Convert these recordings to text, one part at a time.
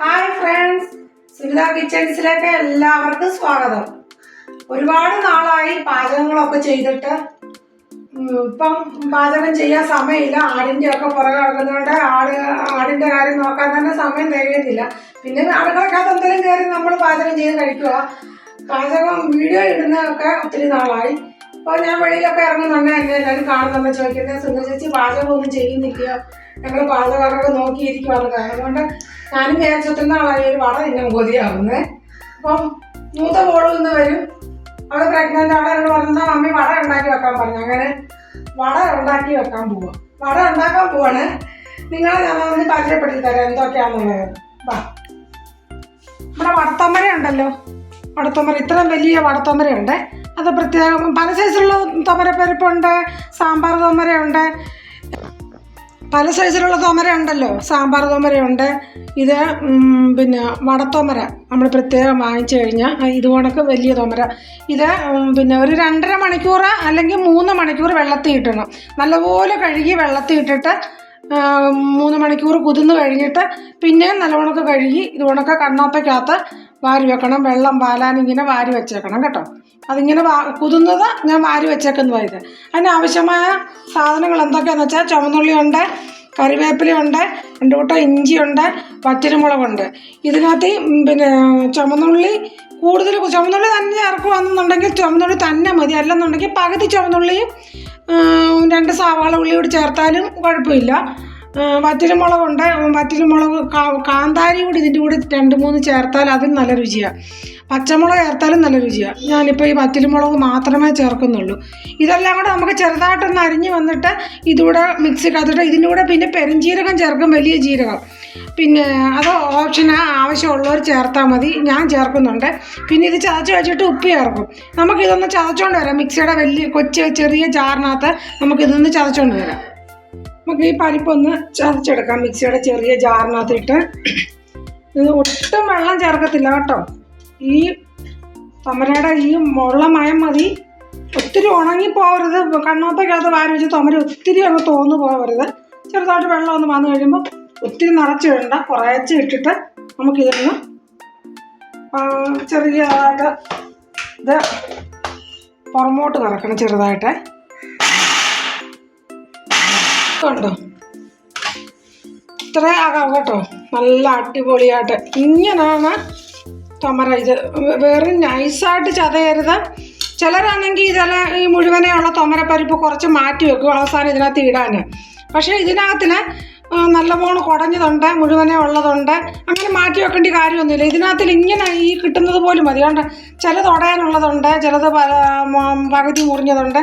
Hi friends Sunitha കിച്ചൺസിലേക്ക് എല്ലാവർക്കും സ്വാഗതം. ഒരുപാട് നാളായി പാചകങ്ങളൊക്കെ ചെയ്തിട്ട് ഇപ്പം പാചകം ചെയ്യാൻ സമയമില്ല. ആടിന്റെ ഒക്കെ പുറകെ കിടക്കുന്നതുകൊണ്ട് ആട് ആടിന്റെ കാര്യം നോക്കാൻ തന്നെ സമയം തികയുന്നില്ല. പിന്നെ അടുക്കളക്കകത്ത് എന്തെങ്കിലും കയറി നമ്മൾ പാചകം ചെയ്ത് കഴിക്കുക. പാചകം വീഡിയോ ഇടുന്നതൊക്കെ ഒത്തിരി നാളായി. അപ്പോൾ ഞാൻ വെളിയിലൊക്കെ ഇറങ്ങുന്നുണ്ട് എന്നെ എല്ലാവരും കാണുന്നുണ്ട് ചോദിക്കുന്നത് സുന്ദർ ചേച്ചി പാചകം ഒന്നും ചെയ്യുന്നില്ല ഞങ്ങൾ പാചകമൊക്കെ നോക്കിയിരിക്കുവാണ്. അതുകൊണ്ട് ഞാനും വിചാരിച്ചു നാളായി ഒരു വട എന്നെ കൊതിയാവുന്നത് അപ്പം മൂത്ത മോളിൽ നിന്ന് വരും. അവൾ പ്രഗ്നന്റ് അവളെ എന്നോട് പറഞ്ഞാൽ മമ്മി വട ഉണ്ടാക്കി വെക്കാൻ പറഞ്ഞു? അങ്ങനെ വട ഉണ്ടാക്കി വെക്കാൻ പോവാ. വട ഉണ്ടാക്കാൻ പോവാണ്. നിങ്ങളെ ഞാൻ ഒന്ന് പരിചയപ്പെടുത്തി തരാം എന്തൊക്കെയാണെന്നുള്ളത് വാ. നമ്മുടെ വടത്തമ്മര ഉണ്ടല്ലോ. വടത്തമ്മര ഇത്രയും വലിയ വടത്തമ്മരയുണ്ട് അത് പ്രത്യേകം പല സൈസിലുള്ള തൊമരപ്പരിപ്പുണ്ട് സാമ്പാർ തൊമരയുണ്ട്. പല സൈസിലുള്ള തോമര ഉണ്ടല്ലോ. സാമ്പാർ തോമരയുണ്ട്. ഇത് പിന്നെ വടത്തോമര നമ്മൾ പ്രത്യേകം വാങ്ങിച്ചു കഴിഞ്ഞാൽ ഇത് കണക്ക് വലിയ തോമര. ഇത് പിന്നെ ഒരു രണ്ടര മണിക്കൂർ അല്ലെങ്കിൽ മൂന്ന് മണിക്കൂർ വെള്ളത്തിൽ ഇട്ടണം നല്ലപോലെ കഴുകി വെള്ളത്തിൽ ഇട്ടിട്ട് മൂന്ന് മണിക്കൂർ കുതിർന്ന് കഴിഞ്ഞിട്ട് പിന്നെ നല്ലവണ്ണം കഴുകി ഇത് ഉണക്ക കണ്ണാപ്പയ്ക്കകത്ത് വാരി വെക്കണം. വെള്ളം വാലാനിങ്ങനെ വാരി വെച്ചേക്കണം കേട്ടോ. അതിങ്ങനെ വാ കുതിർന്നത് ഞാൻ വാരി വെച്ചേക്കുന്നതാണ് ഇത് അതിന് ആവശ്യമായ സാധനങ്ങൾ എന്തൊക്കെയാണെന്ന് വെച്ചാൽ ചുവന്നുള്ളിയുണ്ട് കറിവേപ്പിലയുണ്ട് രണ്ട് കൂട്ടം ഇഞ്ചിയുണ്ട് പച്ചരിമുളകുണ്ട് ഇതിനകത്ത് പിന്നെ ചുമന്നുള്ളി കൂടുതൽ ചുമന്നുള്ളി തന്നെ ഇറക്കുവാണെന്നുണ്ടെങ്കിൽ ചുമന്നുള്ളി തന്നെ മതി. അല്ലെന്നുണ്ടെങ്കിൽ പകുതി ചുമന്നുള്ളിയും രണ്ട് സവാള ഉള്ളി കൂടി ചേർത്താലും കുഴപ്പമില്ല. ഉം, വറ്റലുമുളകുണ്ട് വറ്റൽ മുളക് കാന്താരി കൂടി ഇതിന്റെ കൂടെ രണ്ട് മൂന്ന് ചേർത്താൽ അതും നല്ല രുചിയാണ് പച്ചമുളക് ചേർത്താലും നല്ല രുചിയാണ് ഞാനിപ്പോൾ ഈ വറ്റലുമുളക് മാത്രമേ ചേർക്കുന്നുള്ളൂ. ഇതെല്ലാം കൂടെ നമുക്ക് ചെറുതായിട്ടൊന്ന് അരിഞ്ഞ് വന്നിട്ട് ഇതുകൂടെ മിക്സ് കത്തിട്ട് ഇതിന്റെ കൂടെ പിന്നെ പെരുംജീരകം ചേർക്കും വലിയ ജീരകം. പിന്നെ അത് ഓപ്ഷനാ ആവശ്യമുള്ളവർ ചേർത്താൽ മതി. ഞാൻ ചേർക്കുന്നുണ്ട്. പിന്നെ ഇത് ചതച്ച് വെച്ചിട്ട് ഉപ്പ് ചേർക്കും. നമുക്കിതൊന്ന് ചതച്ചുകൊണ്ട് വരാം. മിക്സിയുടെ വലിയ കൊച്ചു ചെറിയ ജാറിനകത്ത് നമുക്കിതൊന്ന് ചതച്ചുകൊണ്ട് വരാം. നമുക്ക് ഈ പരിപ്പൊന്ന് ചതച്ചെടുക്കാം. മിക്സിയുടെ ചെറിയ ജാറിനകത്തിട്ട്. ഇത് ഒട്ടും വെള്ളം ചേർക്കത്തില്ല കേട്ടോ. ഈ തമരയുടെ ഈ മുള്ളമയം മതി. ഒത്തിരി ഉണങ്ങി പോകരുത് കണ്ണോത്തക്കകത്ത് വാരി വെച്ച് തമര ഒത്തിരി അങ്ങ് തോന്നു പോകരുത് ചെറുതായിട്ട് വെള്ളം ഒന്ന് വന്നു കഴിയുമ്പോൾ ഒത്തിരി നിറച്ചിടണ്ട കുറേച്ച് ഇട്ടിട്ട് നമുക്കിതൊന്ന് ചെറിയതായിട്ട് ഇത് പുറമോട്ട് കറക്കണം ചെറുതായിട്ട്. കണ്ടോ ഇത്രേ ആകാം കേട്ടോ. നല്ല അടിപൊളിയായിട്ട്. ഇങ്ങനെയാണ് തമര ഇത് വേറെ നൈസായിട്ട് ചതയരുത്. ചിലരാണെങ്കിൽ ഇതെല്ലാം ഈ മുഴുവനെയുള്ള തൊമരപ്പരിപ്പ് കുറച്ച് മാറ്റി വെക്കും അവസാനം ഇതിനകത്ത് ഇടാൻ പക്ഷേ ഇതിനകത്തിന് നല്ല നല്ലപോലെ കുടഞ്ഞതുണ്ട് മുഴുവനെ ഉള്ളതുണ്ട്. അങ്ങനെ മാറ്റി വെക്കേണ്ട കാര്യമൊന്നുമില്ല. ഇതിനകത്തിൽ ഇങ്ങനെ ഈ കിട്ടുന്നത് പോലും മതി. കണ്ട ചിലത് ഉടയാനുള്ളതുണ്ട് ചിലത് പകുതി മുറിഞ്ഞതുണ്ട്.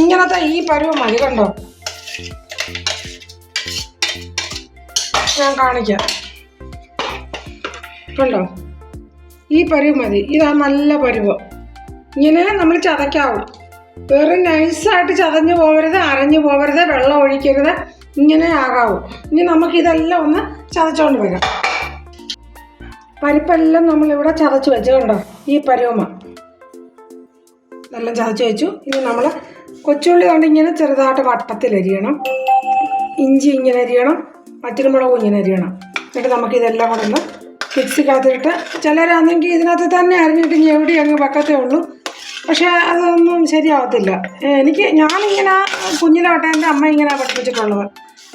ഇങ്ങനത്തെ ഈ പരുവ് മതി കണ്ടോ? ഞാൻ കാണിക്കാം. കണ്ടോ? ഈ പരിവ് മതി. ഇതാ നല്ല പരിവ്. ഇങ്ങനെ നമ്മൾ ചതയ്ക്കാവും. വേറെ നൈസായിട്ട് ചതഞ്ഞു പോകരുത് അരഞ്ഞു പോകരുത് വെള്ളം ഒഴിക്കരുത്. ഇങ്ങനെ ആകാവും. ഇനി നമുക്കിതെല്ലാം ഒന്ന് ചതച്ചുകൊണ്ട് വരാം. പരിപ്പെല്ലാം നമ്മളിവിടെ ചതച്ച് വെച്ചു കണ്ടോ? ഈ പരിവമ നല്ല ചതച്ച് വെച്ചു. ഇനി നമ്മൾ കൊച്ചുള്ളി കൊണ്ട് ഇങ്ങനെ ചെറുതായിട്ട് വട്ടത്തിൽ അരിയണം. ഇഞ്ചി ഇങ്ങനെ അരിയണം. പച്ചമുളകും ഇങ്ങനെ അരിയണം. എന്നിട്ട് നമുക്കിതെല്ലാം കൂടെ ഒന്ന് മിക്സിക്കകത്തിട്ട് ചിലരാണെങ്കിൽ ഇതിനകത്ത് തന്നെ അരിഞ്ഞിട്ട് ഞെവിടി അങ്ങ് വെക്കത്തേ ഉള്ളൂ. പക്ഷേ അതൊന്നും ശരിയാവത്തില്ല. എനിക്ക് ഞാനിങ്ങനെ കുഞ്ഞിലോട്ടെ എന്റെ അമ്മ ഇങ്ങനെ പഠിപ്പിച്ചിട്ടുള്ളത്.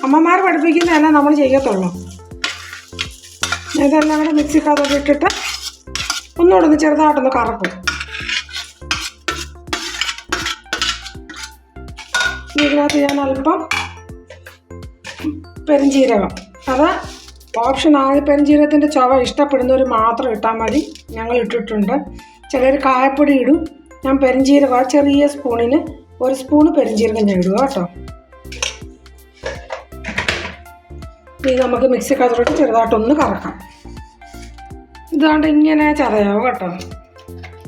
അമ്മമാർ പഠിപ്പിക്കുന്നതല്ല നമ്മൾ ചെയ്യത്തുള്ളൂ. ഇതെല്ലാം കൂടെ മിക്സിക്കകത്തോട്ട് ഇട്ടിട്ട് ഒന്നുകൂടെ ഒന്ന് ചെറുതായിട്ടൊന്ന് കറക്കും. ഇതിനകത്ത് ഞാൻ അല്പം പെരുംജീരകം. അത് ഓപ്ഷനാണ് പെരുംജീരകത്തിന്റെ ചവ ഇഷ്ടപ്പെടുന്നവർ മാത്രം ഇട്ടാൽ മതി. ഞങ്ങൾ ഇട്ടിട്ടുണ്ട്. ചിലർ കായപ്പൊടി ഇടും. ഞാൻ പെരുംജീരകം ആ ചെറിയ സ്പൂണിന് ഒരു സ്പൂണ് പെരുംജീരകം ഞാൻ ഇടുക കേട്ടോ. ഇത് നമുക്ക് മിക്സിക്കകത്തോട്ട് ചെറുതായിട്ടൊന്ന് കറക്കാം. ഇതാണ്ട് ഇങ്ങനെ ചതയാവും കേട്ടോ.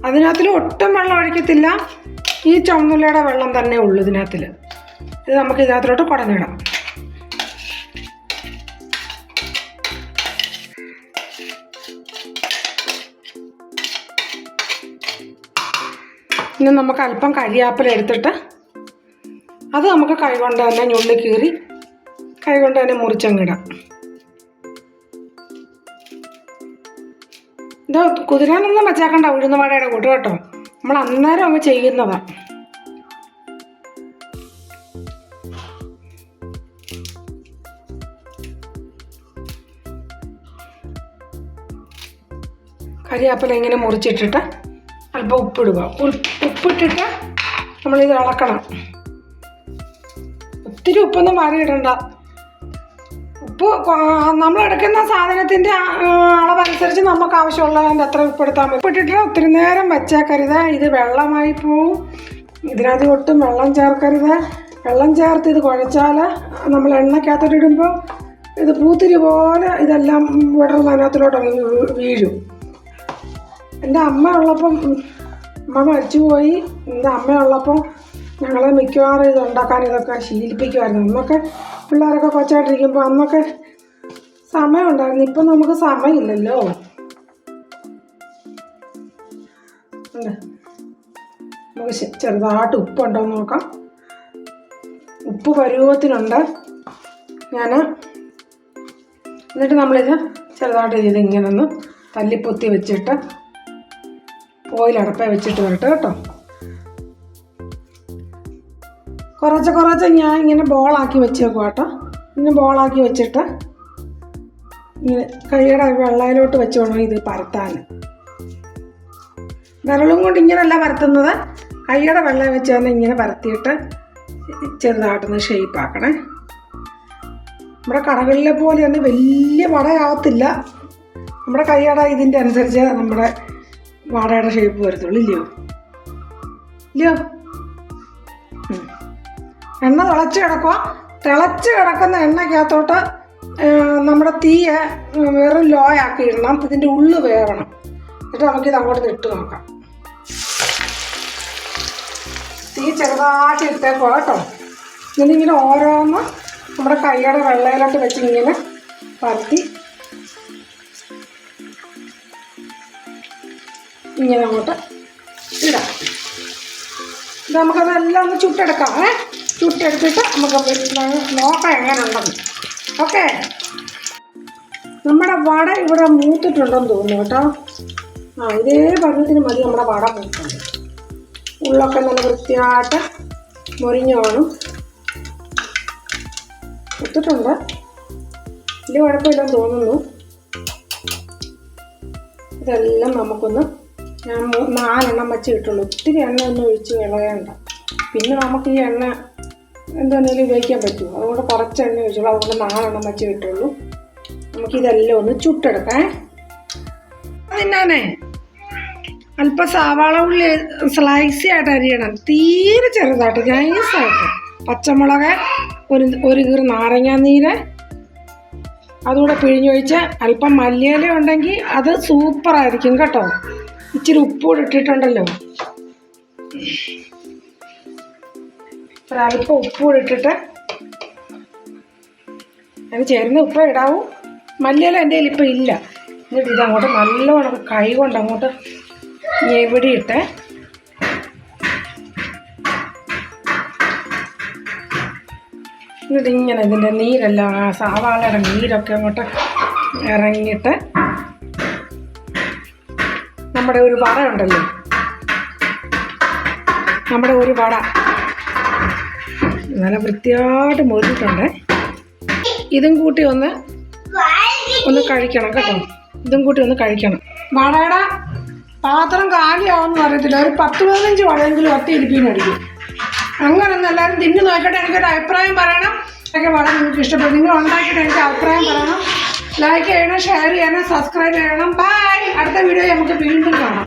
അതിനകത്തിൽ ഒട്ടും വെള്ളം ഒഴിക്കത്തില്ല. ഈ ചുമന്നുള്ളയുടെ വെള്ളം തന്നെ ഉള്ളൂ ഇതിനകത്തിൽ ഇത് നമുക്ക് ഇതിനകത്തോട്ട് കുടഞ്ഞിടാം. ഇനി നമുക്ക് അല്പം കരിയാപ്പില എടുത്തിട്ട് അത് നമുക്ക് കൈകൊണ്ട് തന്നെ ഞുള്ളി കീറി കൈകൊണ്ട് തന്നെ മുറിച്ചങ്ങിടാം ഇത് കുതിരാനൊന്നും വെച്ചാക്കണ്ട ഉഴുന്ന വടയുടെ കൂട്ട് കേട്ടോ. നമ്മൾ അന്നേരം അങ്ങ് ചെയ്യുന്നതാ. കരിയാപ്പല ഇങ്ങനെ മുറിച്ചിട്ടിട്ട് അല്പം ഉപ്പിടുക. ഉപ്പിട്ടിട്ട് നമ്മളിത് ഇളക്കണം ഒത്തിരി ഉപ്പൊന്നും വാരി ഇടണ്ട ഉപ്പ് നമ്മൾ എടുക്കുന്ന സാധനത്തിന്റെ അളവനുസരിച്ച് നമുക്ക് ആവശ്യമുള്ളതിന്റെ അത്ര ഉപ്പെടുത്താൽ മതി ഉപ്പിട്ടിട്ട് ഒത്തിരി നേരം വെച്ചേക്കരുത്. ഇത് വെള്ളമായി പോവും. ഇതിനകത്ത് ഒട്ടും വെള്ളം ചേർക്കരുത്. വെള്ളം ചേർത്ത് ഇത് കുഴച്ചാൽ നമ്മൾ എണ്ണക്കകത്തോട്ടിടുമ്പോൾ ഇത് പൂത്തിരി പോലെ ഇതെല്ലാം വിടർന്ന് അതിനകത്തിലോട്ട് വീഴും. എന്റെ അമ്മ ഉള്ളപ്പം അമ്മ മരിച്ചുപോയി. എന്റെ അമ്മ ഉള്ളപ്പം ഞങ്ങളെ മിക്കവാറും ഇത് ഉണ്ടാക്കാൻ ഇതൊക്കെ ശീലിപ്പിക്കുമായിരുന്നു അന്നൊക്കെ പിള്ളേരൊക്കെ കൊച്ചായിട്ടിരിക്കുമ്പോൾ അന്നൊക്കെ സമയമുണ്ടായിരുന്നു. ഇപ്പം നമുക്ക് സമയമില്ലല്ലോ. നമുക്ക് ചെറുതായിട്ട് ഉപ്പുണ്ടോ എന്ന് നോക്കാം. ഉപ്പ് പരുവത്തിനുണ്ട്. ഞാൻ എന്നിട്ട് നമ്മളിത് ചെറുതായിട്ട് ഇത് ഇങ്ങനെ ഒന്ന് തല്ലിപ്പൊത്തി വെച്ചിട്ട് ഓയിൽ അടപ്പേ വെച്ചിട്ട് വരട്ടെ കേട്ടോ. കുറച്ച് കുറച്ച് ഞാൻ ഇങ്ങനെ ബോളാക്കി വെച്ചേക്കും കേട്ടോ. ഇങ്ങനെ ബോളാക്കി വെച്ചിട്ട് ഇങ്ങനെ കൈയുടെ വെള്ളയിലോട്ട് വെച്ച് വേണം ഇത് പരത്താൻ. വിരളും കൊണ്ട് ഇങ്ങനെയല്ല പരത്തുന്നത്. കൈയുടെ വെള്ളം വെച്ച് തന്നെ ഇങ്ങനെ പരത്തിയിട്ട് ചെറുതായിട്ടൊന്ന് ഷേപ്പ് ആക്കണേ. നമ്മുടെ കടകളിലെ പോലെ തന്നെ വലിയ വടയാവത്തില്ല. നമ്മുടെ കൈയുടെ ഇതിന്റെ അനുസരിച്ച് നമ്മുടെ വടയുടെ ഷേപ്പ് വരത്തുള്ളൂ. ഇല്ലയോ? ഇല്ലയോ. എണ്ണ തിളച്ച് കിടക്കുക തിളച്ച് കിടക്കുന്ന എണ്ണയ്ക്കകത്തോട്ട് നമ്മുടെ തീയെ വെറും ലോ ആക്കി ഇടണം. ഇതിന്റെ ഉള്ളു വേവണം. എന്നിട്ട് നമുക്കിത് അങ്ങോട്ട് ഇട്ട് നോക്കാം. തീ ചെറുതായിട്ട് ഇട്ടേക്കോ കേട്ടോ. എന്നിങ്ങനെ ഓരോന്ന് നമ്മുടെ കൈയുടെ വെള്ളയിലോട്ട് വെച്ച് ഇങ്ങനെ പരത്തി ഇങ്ങനെ അങ്ങോട്ട് ഇടാം. ഇത് നമുക്കതെല്ലാം ഒന്ന് ചുട്ടെടുക്കാം ഏ? ചുട്ടെടുത്തിട്ട് നമുക്ക് നോക്കാം എങ്ങനെ ഉണ്ടെന്ന് ഓക്കെ? നമ്മുടെ വട ഇവിടെ മൂത്തിട്ടുണ്ടെന്ന് തോന്നുന്നു കേട്ടോ. ആ ഇതേ പരുവത്തിന് മതി നമ്മുടെ വട മൂത്തുണ്ട് ഉള്ളൊക്കെ നല്ല വൃത്തിയായിട്ട് മൊരിഞ്ഞു കാണും. ഇട്ടിട്ടുണ്ട് വലിയ കുഴപ്പമില്ലെന്ന് തോന്നുന്നു. ഇതെല്ലാം നമുക്കൊന്ന് ഞാൻ നാലെണ്ണം വെച്ച് കിട്ടുള്ളൂ ഒത്തിരി എണ്ണ ഒന്നും ഒഴിച്ച് കളയണ്ട. പിന്നെ നമുക്ക് ഈ എണ്ണ എന്തെങ്കിലും ഉപയോഗിക്കാൻ പറ്റുമോ? അതുകൊണ്ട് കുറച്ച് എണ്ണ ഒഴിച്ചുള്ളൂ. അതുകൊണ്ട് നാലെണ്ണം വെച്ച് കിട്ടുള്ളൂ. നമുക്കിതെല്ലാം ഒന്ന് ചുട്ടെടുക്കാം. അതിനാണേ അല്പം സവാള ഉള്ളി സ്ലൈസി ആയിട്ട് അരിയണം. തീരെ ചെറുതായിട്ട് നൈസായിട്ട്. പച്ചമുളക് ഒരു ഒരു കീർ നാരങ്ങ നീര്. അതുകൂടെ പിഴിഞ്ഞൊഴിച്ച് അല്പം മല്ലിയില ഉണ്ടെങ്കിൽ അത് സൂപ്പറായിരിക്കും കേട്ടോ. ഇച്ചിരി ഉപ്പ് ഇട്ടിട്ടുണ്ടല്ലോ. ഒരല്പം ഉപ്പ് ഇട്ടിട്ട് അതിന് ചേരുന്ന ഉപ്പ് ഇടാവൂ. മല്ലിയില എന്റെ കയ്യിൽ ഇപ്പം ഇല്ല. എന്നിട്ട് ഇത് അങ്ങോട്ട് നല്ലോണം കൈ കൊണ്ട് അങ്ങോട്ട് ഞെവിടിയിട്ട് എന്നിട്ട് ഇങ്ങനെ ഇതിന്റെ നീരെല്ലാം സവാളയുടെ നീരൊക്കെ അങ്ങോട്ട് ഇറങ്ങിയിട്ട് നമ്മുടെ ഒരു വട ഉണ്ടല്ലോ. നമ്മുടെ ഒരു വട. നല്ല വൃത്തിയായിട്ട് മുറിഞ്ഞിട്ടുണ്ട്. ഇതും കൂട്ടി ഒന്ന് ഒന്ന് കഴിക്കണം കേട്ടോ. ഇതും കൂട്ടി ഒന്ന് കഴിക്കണം. വടയുടെ പാത്രം കാലിയാവുമെന്ന് അറിയത്തില്ല. ഒരു പത്ത് പതിനഞ്ച് വടയെങ്കിലും ഒറ്റ ഇരിപ്പിനടിക്കും അങ്ങനൊന്നും എല്ലാവരും തിന്നു നോക്കട്ടെ. എനിക്കൊരു അഭിപ്രായം പറയണം. ഒക്കെ വട നിങ്ങൾക്ക് ഇഷ്ടപ്പെടും. നിങ്ങൾ ഉണ്ടാക്കിയിട്ട് എനിക്ക് അഭിപ്രായം പറയണം. ലൈക്ക് ചെയ്യണം ഷെയർ ചെയ്യണം സബ്സ്ക്രൈബ് ചെയ്യണം. ബൈ അടുത്ത വീഡിയോ നമുക്ക് വീണ്ടും കാണാം.